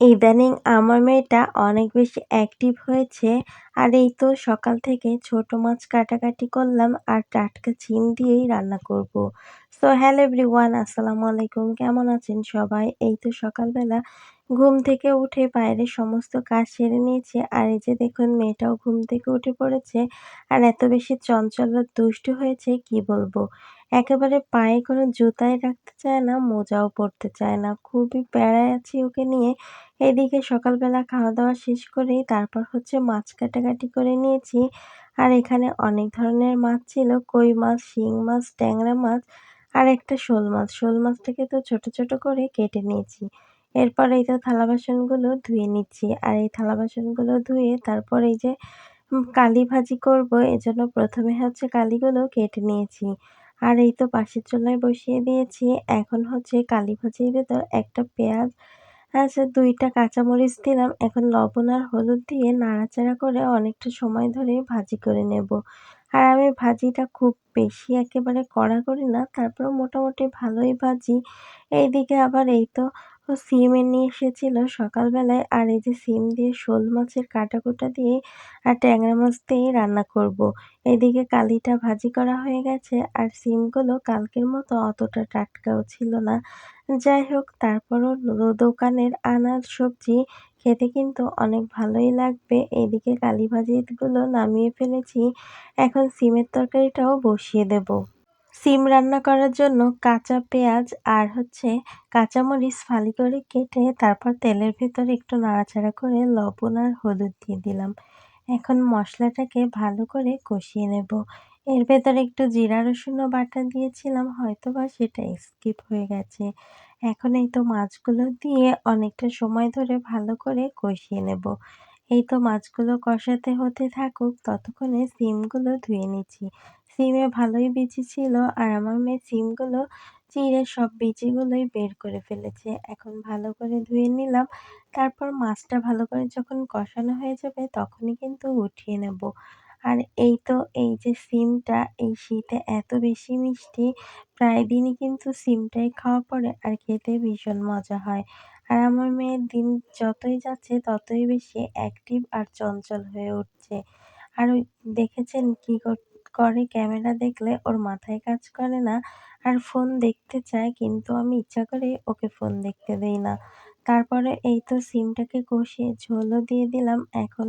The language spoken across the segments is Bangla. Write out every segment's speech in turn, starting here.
ইদানিং আমার মেয়েটা অনেক বেশি অ্যাক্টিভ হয়েছে আর এই তো সকাল থেকে ছোট মাছ কাটাকাটি করলাম আর টাটকা চিন দিয়েই রান্না করব। সো হ্যালো এভরিওয়ান আসসালামু আলাইকুম। কেমন আছেন সবাই? এই তো সকালবেলা ঘুম থেকে উঠে বাইরের সমস্ত কাজ সেরে নিয়েছে আর এই যে দেখুন মেয়েটাও ঘুম থেকে উঠে পড়েছে আর এত বেশি চঞ্চল দুষ্টু হয়েছে, কি বলব? একেবারে পায়ে কোনো জুতাই রাখতে চায় না, মোজাও পরতে চায় না। খুবই প্যারায় আছি ওকে নিয়ে। এদিকে সকালবেলা খাওয়া দাওয়া শেষ করেই তারপর হচ্ছে মাছ কাটাকাটি করে নিয়েছি। আর এখানে অনেক ধরনের মাছ ছিল, কই মাছ, শিং মাছ, ট্যাংরা মাছ আর একটা শোল মাছ। শোল মাছটাকে তো ছোট ছোট করে কেটে নিয়েছি। এরপর এই তো থালা বাসনগুলো ধুয়ে নিচ্ছি। আর এই থালা বাসনগুলো ধুয়ে তারপর এই যে কালি ভাজি করব, এজন্য প্রথমে হচ্ছে কালিগুলো কেটে নিয়েছি। আর এই তো পাশের চুলায় বসিয়ে দিয়েছি। এখন হচ্ছে কালি ভাজির ভেতর একটা পেঁয়াজ আচ্ছা দুইটা কাঁচামরিচ দিলাম। এখন লবণ আর হলুদ দিয়ে নাড়াচাড়া করে অনেকটা সময় ধরে ভাজি করে নেব। আর আমি ভাজিটা খুব বেশি একেবারে কড়া করি না, তারপরেও মোটামুটি ভালোই ভাজি। এইদিকে আবার এই তো সিম নিয়ে এসেছিল সকালবেলায়। আর এই যে সিম দিয়ে শোল মাছের কাটাকুটা দিয়ে আর ট্যাংরা মাছ দিয়েই রান্না করব। এদিকে কালিটা ভাজি করা হয়ে গেছে আর সিমগুলো কালকের মতো অতটা টাটকাও ছিল না। যাই হোক, তারপরও দোকানের আনাজ, সবজি খেতে কিন্তু অনেক ভালোই লাগবে। এদিকে কালী ভাজিগুলো নামিয়ে ফেলেছি। এখন সিমের তরকারিটাও বসিয়ে দেব। সিম রান্না করার জন্য কাঁচা পেঁয়াজ আর হচ্ছে কাঁচামরিচ ফালি করে কেটে তারপর তেলের ভেতরে একটু নাড়াচাড়া করে লবণ আর হলুদ দিয়ে দিলাম। এখন মশলাটাকে ভালো করে কষিয়ে নেব। এর ভেতরে একটু জিরা রসুনও বাটা দিয়েছিলাম হয়তো বা সেটা স্কিপ হয়ে গেছে। এখন এই তো মাছগুলো দিয়ে অনেকটা সময় ধরে ভালো করে কষিয়ে নেব। এই তো মাছগুলো কষাতে হতে থাকুক, ততক্ষণে সিমগুলো ধুয়ে নিচ্ছি। সিমে ভালোই বিচি ছিল আর আমার মেয়ে সিমগুলো চিড়ে সব বিচিগুলোই বের করে ফেলেছে। এখন ভালো করে ধুয়ে নিলাম, তারপর মাছটা ভালো করে যখন কষানো হয়ে যাবে তখনই কিন্তু উঠিয়ে নেব। আর এই তো, এই যে সিমটা, এই শীতে এত বেশি মিষ্টি, প্রায় দিনই কিন্তু সিমটাই খাওয়া পড়ে আর খেতে ভীষণ মজা হয়। আর আমার মেয়ের দিন যতই যাচ্ছে ততই বেশি অ্যাক্টিভ আর চঞ্চল হয়ে উঠছে। আর দেখেছেন কী করে ক্যামেরা দেখলে ওর মাথায় কাজ করে না আর ফোন দেখতে চায়, কিন্তু আমি ইচ্ছা করে ওকে ফোন দেখতে দেই না। তারপরে এই তো সিমটাকে কষিয়ে ঝোলও দিয়ে দিলাম এখন।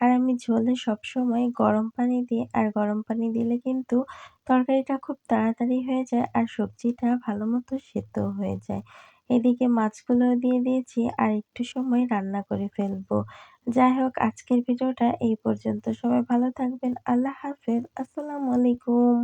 আর আমি ঝোলে সবসময় গরম পানি দিই, আর গরম পানি দিলে কিন্তু তরকারিটা খুব তাড়াতাড়ি হয়ে যায় আর সবজিটা ভালো মতো সেদ্ধও হয়ে যায়। এদিকে মাছগুলো দিয়ে দিয়েছি আর একটু সময় রান্না করে ফেলব। যাই হোক, আজকের ভিডিওটা এই পর্যন্ত। সবাই ভালো থাকবেন। আল্লাহ হাফেজ। আসসালামু আলাইকুম।